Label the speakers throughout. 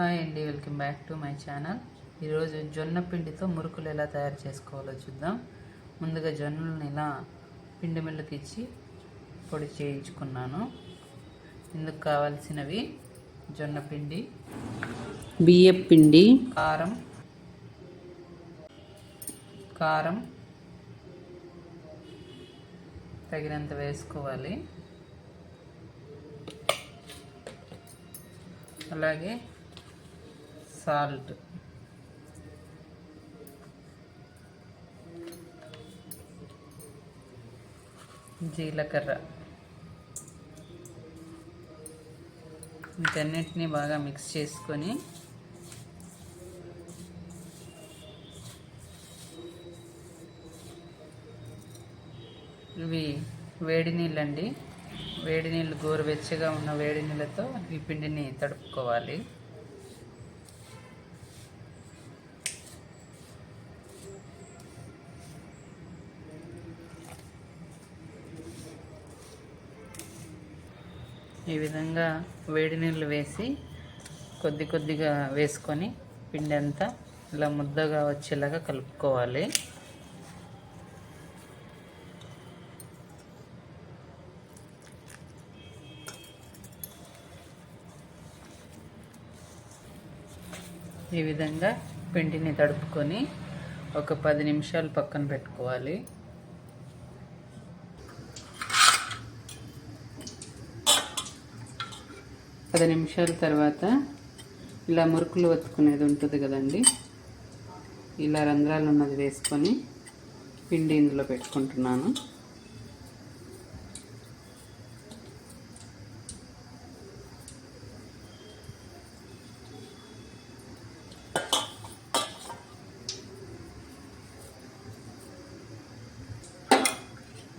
Speaker 1: Hi అండి welcome back to my channel. ఈరోజు జొన్న పిండితో మురుకులు ఎలా తయారు చేసుకోవాలో చూద్దాం. ముందుగా జొన్నలను ఇలా పిండి మిల్లుకి ఇచ్చి పొడి చేయించుకున్నాను. ఇందుకు కావాల్సినవి జొన్న పిండి బియ్యం పిండి కారం కారం తగినంత వేసుకోవాలి. అలాగే సాల్ట్. జీలకర్ర. వీటన్నిటిని బాగా మిక్స్ చేసుకొని ఇవి వేడి నీళ్ళండి. వేడి నీళ్ళు గోరువెచ్చగా ఉన్న వేడి నీళ్ళతో ఈ పిండిని తడుపుకోవాలి. ఈ విధంగా వేడి నీళ్ళు వేసి కొద్ది కొద్దిగా వేసుకొని పిండి అంతా ఇలా ముద్దగా వచ్చేలాగా కలుపుకోవాలి. ఈ విధంగా పిండిని తడుపుకొని ఒక పది నిమిషాలు పక్కన పెట్టుకోవాలి. పది నిమిషాల తర్వాత ఇలా మురుకులు వత్తుకునేది ఉంటుంది కదండి. ఇలా రంధ్రాలు ఉన్నది వేసుకొని పిండి ఇందులో పెట్టుకుంటున్నాను.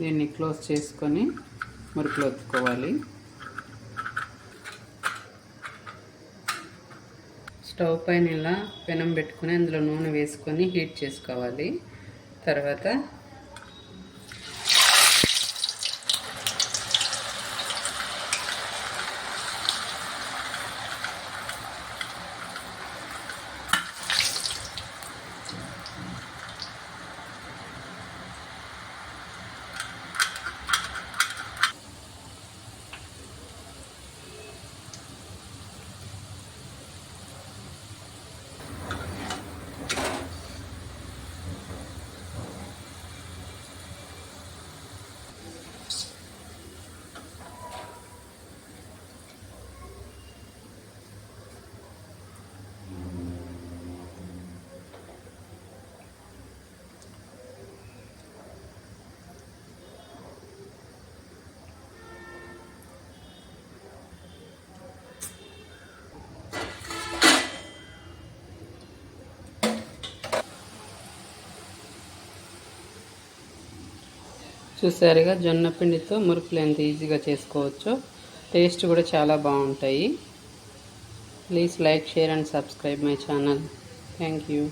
Speaker 1: దీన్ని క్లోజ్ చేసుకొని మురుకులు ఒత్తుకోవాలి స్టవ్ పైన ఇలా పెనం పెట్టుకుని అందులో నూనె వేసుకొని హీట్ చేసుకోవాలి. తర్వాత చూసారుగా జొన్న పిండితో మురుకులు ఎంత ఈజీగా చేసుకోవచ్చో. టేస్ట్ కూడా చాలా బాగుంటాయి. Please like share and subscribe my channel. Thank you.